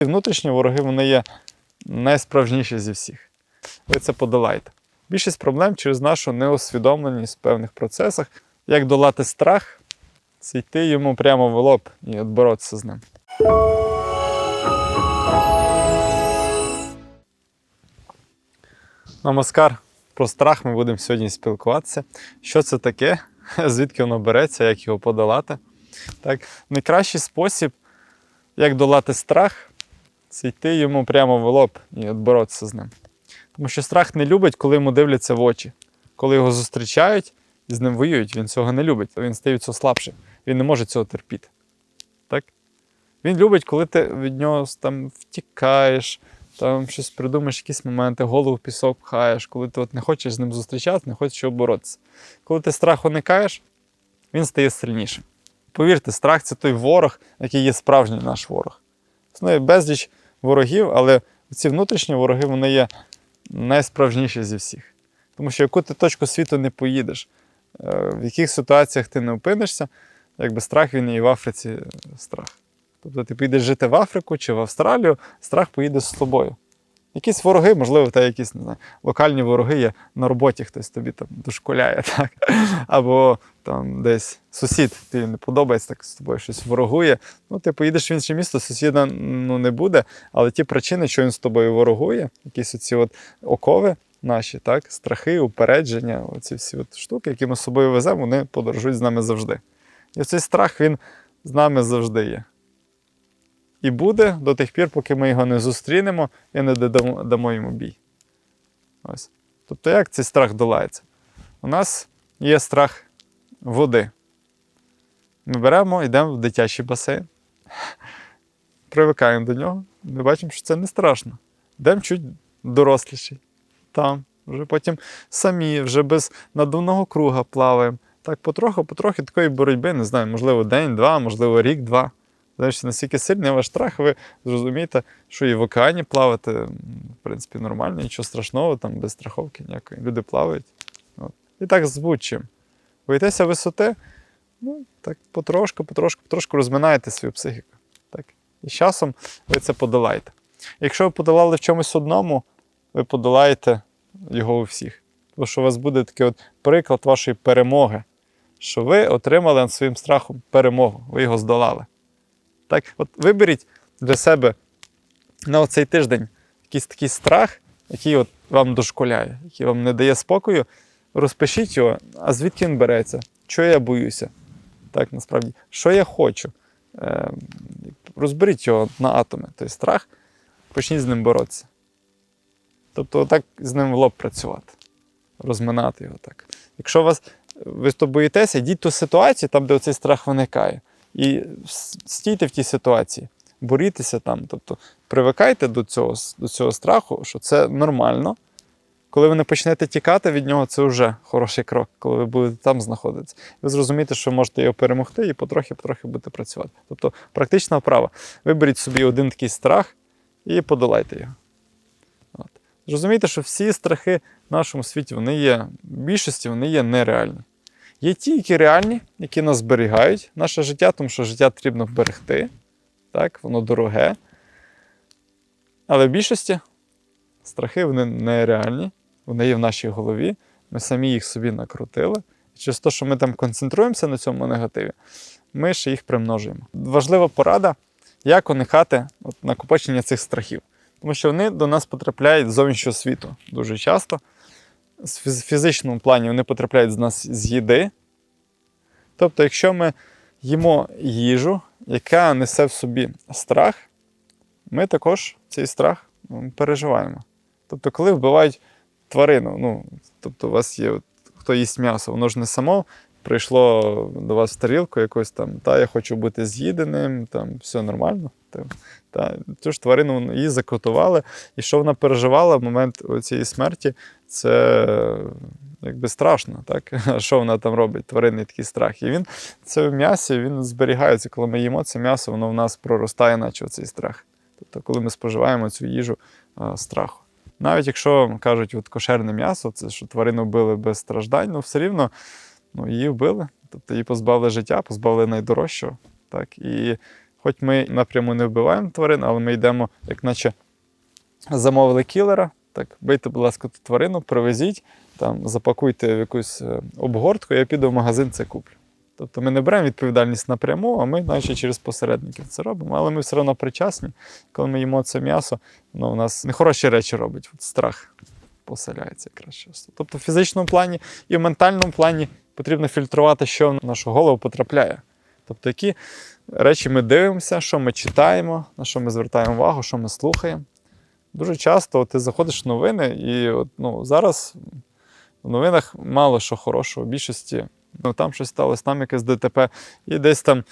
Внутрішні вороги вони є найсправжніші зі всіх. Ви це подолаєте. Більшість проблем через нашу неосвідомленість в певних процесах. Як долати страх, це йти йому прямо в лоб і от боротися з ним. Намаскар. Про страх ми будемо сьогодні спілкуватися. Що це таке, звідки воно береться, як його подолати. Так, найкращий спосіб, як долати страх, це йти йому прямо в лоб і от боротися з ним. Тому що страх не любить, коли йому дивляться в очі. Коли його зустрічають і з ним воюють, він цього не любить, він стає від цього слабше. Він не може цього терпіти. Так? Він любить, коли ти від нього там втікаєш, там щось придумаєш, якісь моменти, голову в пісок пхаєш, коли ти от не хочеш з ним зустрічатися, не хочеш його боротися. Коли ти страх уникаєш, він стає сильнішим. Повірте, страх це той ворог, який є справжній наш ворог. Існує безліч ворогів, але ці внутрішні вороги вони є найсправжніші зі всіх. Тому що яку ти точку світу не поїдеш, е, в яких ситуаціях ти не опинишся, якби страх він і в Африці е, страх. Тобто ти підеш жити в Африку чи в Австралію, страх поїде з тобою. Якісь вороги, можливо, тебе якісь не знаю, локальні вороги є на роботі, хтось тобі там дошкуляє, так? або там десь сусід, тобі не подобається, так з тобою щось ворогує. Ну, ти поїдеш в інше місто, сусіда ну, не буде, але ті причини, що він з тобою ворогує, якісь оці от окови наші, так, страхи, упередження, оці всі от штуки, які ми з собою веземо, вони подорожують з нами завжди. І цей страх він з нами завжди є. І буде до тих пір, поки ми його не зустрінемо і не дамо, дамо йому бій. Ось. Тобто, як цей страх долається? У нас є страх води. Ми беремо, йдемо в дитячий басейн, привикаємо до нього, ми бачимо, що це не страшно. Йдемо чуть доросліший. Там, вже потім самі, вже без надувного круга плаваємо. Так, потроху, потрохи такої боротьби, не знаю, можливо, день-два, можливо, рік-два. Знаєш, наскільки сильний ваш страх, ви зрозумієте, що і в океані плавати, в принципі, нормально, нічого страшного, там без страховки ніякої. Люди плавають. От. І так з будь-чим. Боїтеся висоти, ну, так потрошку, потрошку, потрошку розминаєте свою психіку. Так? І з часом ви це подолаєте. Якщо ви подолали в чомусь одному, ви подолаєте його у всіх. Тому що у вас буде такий от приклад вашої перемоги, що ви отримали над своїм страхом перемогу, ви його здолали. Так, от виберіть для себе на оцей тиждень якийсь такий страх, який от вам дошколяє, який вам не дає спокою. Розпишіть його, а звідки він береться? Чого я боюся? Так, насправді, що я хочу? Е, розберіть його на атоми, той страх, почніть з ним боротися. Тобто, отак з ним в лоб працювати, розминати його так. Якщо вас, ви то боїтеся, йдіть ту ситуацію, там, де цей страх виникає. І стійте в тій ситуації, борітеся там. Тобто привикайте до цього, до цього страху, що це нормально. Коли ви не почнете тікати від нього, це вже хороший крок, коли ви будете там знаходитися. Ви зрозумієте, що можете його перемогти і потрохи-потрохи будете працювати. Тобто, практична вправа. Виберіть собі один такий страх і подолайте його. От. Зрозумійте, що всі страхи в нашому світі вони є, в більшості вони є нереальні. Є ті, які реальні, які нас зберігають наше життя, тому що життя потрібно вберегти. Так, воно дороге. Але в більшості страхи вони нереальні, вони є в нашій голові. Ми самі їх собі накрутили. І через те, що ми там концентруємося на цьому негативі, ми ще їх примножуємо. Важлива порада, як уникати от, накопичення цих страхів. Тому що вони до нас потрапляють з зовнішнього світу дуже часто. В фізичному плані вони потрапляють з нас з їди. Тобто, якщо ми їмо їжу, яка несе в собі страх, ми також цей страх переживаємо. Тобто, коли вбивають тварину, ну, тобто, у вас є, хто їсть м'ясо, воно ж не само прийшло до вас в тарілку якось там, та я хочу бути з'їденим, там все нормально. Та, цю ж тварину її закотували, і що вона переживала в момент цієї смерті, це якби страшно, так? Що вона там робить? Тваринний такий страх. І він це в м'ясі він зберігається. Коли ми їмо це м'ясо, воно в нас проростає, наче цей страх. Тобто, коли ми споживаємо цю їжу страху. Навіть якщо кажуть, от кошерне м'ясо, це що тварину вбили без страждань, ну все рівно ну, її вбили. Тобто її позбавили життя, позбавили найдорожчого. Так? І Хоч ми напряму не вбиваємо тварин, але ми йдемо, як наче замовили кілера. Так, бийте, будь ласка, ту тварину, привезіть, там, запакуйте в якусь е, обгортку, я піду в магазин це куплю. Тобто ми не беремо відповідальність напряму, а ми наче через посередників це робимо. Але ми все одно причасні. Коли ми їмо це м'ясо, воно у нас нехороші речі робить. От страх поселяється якраз часто. Тобто в фізичному плані і в ментальному плані потрібно фільтрувати, що в нашу голову потрапляє. Тобто, які речі ми дивимося, що ми читаємо, на що ми звертаємо увагу, що ми слухаємо. Дуже часто ти заходиш в новини, і от, ну, зараз в новинах мало що хорошого. В більшості ну, там щось сталося, там якесь ДТП, і десь там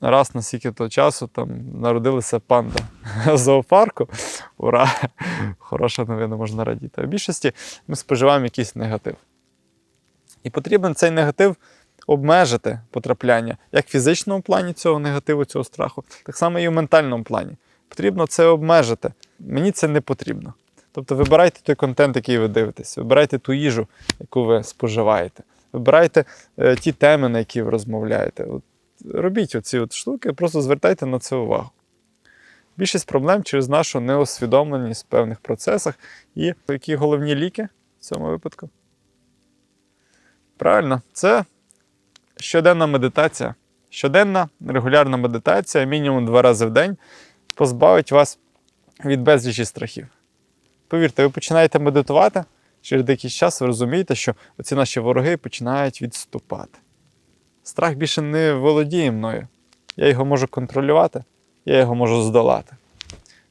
раз на скільки то часу там народилася панда зоопарку. Ура! Хороша новина, можна радіти. А в більшості ми споживаємо якийсь негатив. І потрібен цей негатив обмежити потрапляння як в фізичному плані цього негативу, цього страху, так само і в ментальному плані. Потрібно це обмежити. Мені це не потрібно. Тобто вибирайте той контент, який ви дивитесь, вибирайте ту їжу, яку ви споживаєте, вибирайте е, ті теми, на які ви розмовляєте. От, робіть оці от штуки, просто звертайте на це увагу. Більшість проблем через нашу неосвідомленість в певних процесах. І які головні ліки в цьому випадку? Правильно, це щоденна медитація. Щоденна регулярна медитація, мінімум два рази в день, позбавить вас від безлічі страхів. Повірте, ви починаєте медитувати, через якийсь час ви розумієте, що оці наші вороги починають відступати. Страх більше не володіє мною. Я його можу контролювати, я його можу здолати.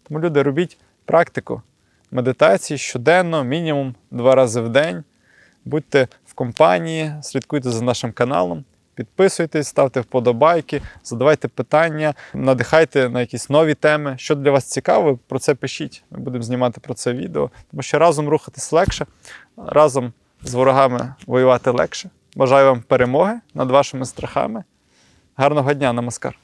Тому, люди, робіть практику медитації щоденно, мінімум два рази в день. Будьте в компанії, слідкуйте за нашим каналом, підписуйтесь, ставте вподобайки, задавайте питання, надихайте на якісь нові теми. Що для вас цікаво, про це пишіть. Ми будемо знімати про це відео. Тому що разом рухатись легше, разом з ворогами воювати легше. Бажаю вам перемоги над вашими страхами. Гарного дня, намаскар!